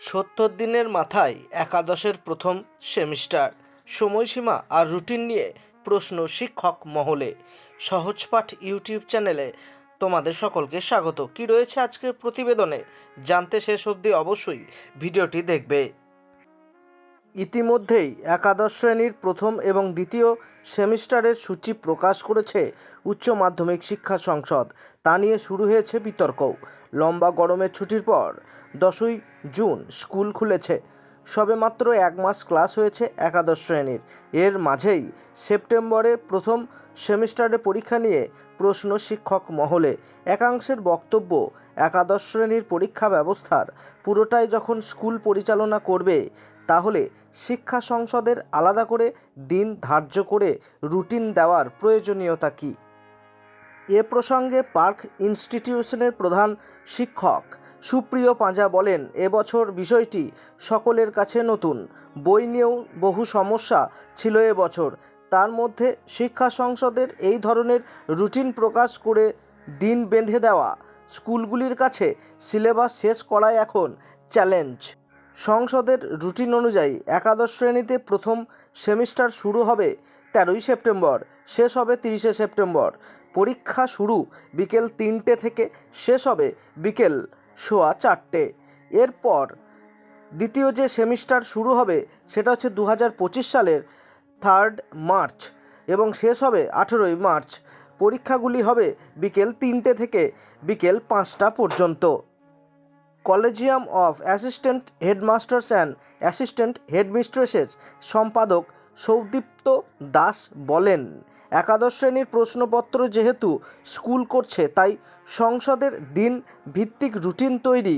সত্তর দিনের মাথায় একাদশের প্রথম সেমিস্টার। সময়সীমা আর রুটিন নিয়ে প্রশ্ন শিক্ষক মহলে। সহজপাঠ ইউটিউব চ্যানেলে তোমাদের সকলকে স্বাগত। কি রয়েছে আজকের প্রতিবেদনে? জানতে শেষ অবধি অবশ্যই ভিডিওটি দেখবে। ইতিমধ্যেই একাদশ শ্রেণির প্রথম এবং দ্বিতীয় সেমিস্টারের সূচি প্রকাশ করেছে উচ্চ মাধ্যমিক শিক্ষা সংসদ। তা নিয়ে শুরু হয়েছে বিতর্ক। লম্বা গরমের ছুটির পর দশই জুন স্কুল খুলেছে। সবেমাত্র এক মাস ক্লাস হয়েছে একাদশ শ্রেণির। এর মাঝেই সেপ্টেম্বরে প্রথম সেমিস্টারে পরীক্ষা নিয়ে প্রশ্ন শিক্ষক মহলে। একাংশের বক্তব্য একাদশ শ্রেণির পরীক্ষা ব্যবস্থার। পুরোটাই যখন স্কুল পরিচালনা করবে তাহলে শিক্ষা সংসদের আলাদা করে দিন ধার্য করে রুটিন দেওয়ার প্রয়োজনীয়তা কী? এ প্রসঙ্গে পার্ক ইনস্টিটিউশনের প্রধান শিক্ষক সুপ্রিয় পাঁজা বলেন এবছর বিষয়টি সকলের কাছে নতুন। বই নিয়েও বহু সমস্যা ছিল এবছর তার মধ্যে শিক্ষা সংসদের এই ধরনের রুটিন প্রকাশ করে দিন বেঁধে দেওয়া। স্কুলগুলির কাছে সিলেবাস শেষ করাই এখন চ্যালেঞ্জ। সংসদের রুটিন অনুযায়ী একাদশ শ্রেণীতে প্রথম সেমিস্টার শুরু হবে তেরোই সেপ্টেম্বর, শেষ হবে তিরিশে সেপ্টেম্বর। পরীক্ষা শুরু বিকেল তিনটে থেকে শেষ হবে বিকেল সোয়া চারটে। এরপর দ্বিতীয় যে সেমিস্টার শুরু হবে সেটা হচ্ছে দু হাজার পঁচিশ সালের থার্ড মার্চ এবং শেষ হবে আঠেরোই মার্চ। পরীক্ষাগুলি হবে বিকেল তিনটে থেকে বিকেল পাঁচটা পর্যন্ত। Collegium of assistant headmasters and assistant হেডমিস্ট্রেসের সম্পাদক সৌদীপ্ত দাস বলেন, একাদশ শ্রেণির প্রশ্নপত্র যেহেতু স্কুল করছে, তাই সংসদের দিন ভিত্তিক রুটিন তৈরি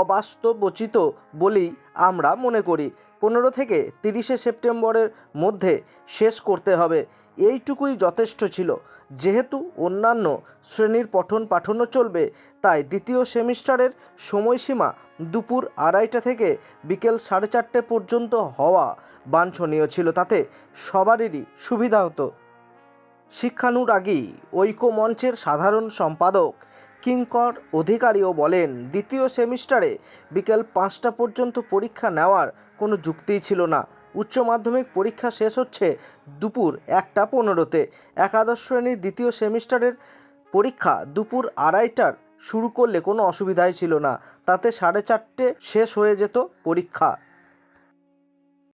অবাস্তবচিত বলেই আমরা মনে করি। পনেরো থেকে তিরিশে সেপ্টেম্বরের মধ্যে শেষ করতে হবে। এইটুকুই যথেষ্ট ছিল। যেহেতু অন্যান্য শ্রেণির পঠন পাঠনও চলবে, তাই দ্বিতীয় সেমিস্টারের সময়সীমা দুপুর আড়াইটা থেকে বিকেল সাড়ে চারটে পর্যন্ত হওয়া বাঞ্ছনীয় ছিল। তাতে সবারই সুবিধা হতো। শিক্ষানুরাগী ঐক্য মঞ্চের সাধারণ সম্পাদক কিঙ্কর অধিকারীও বলেন, দ্বিতীয় সেমিস্টারে বিকেল পাঁচটা পর্যন্ত পরীক্ষা নেওয়ার কোনো যুক্তিই ছিল না। উচ্চ মাধ্যমিক পরীক্ষা শেষ হচ্ছে দুপুর একটা পনেরোতে। একাদশ শ্রেণির দ্বিতীয় সেমিস্টারের পরীক্ষা দুপুর আড়াইটার শুরু করলে কোনো অসুবিধাই ছিল না। তাতে সাড়ে চারটে শেষ হয়ে যেত পরীক্ষা।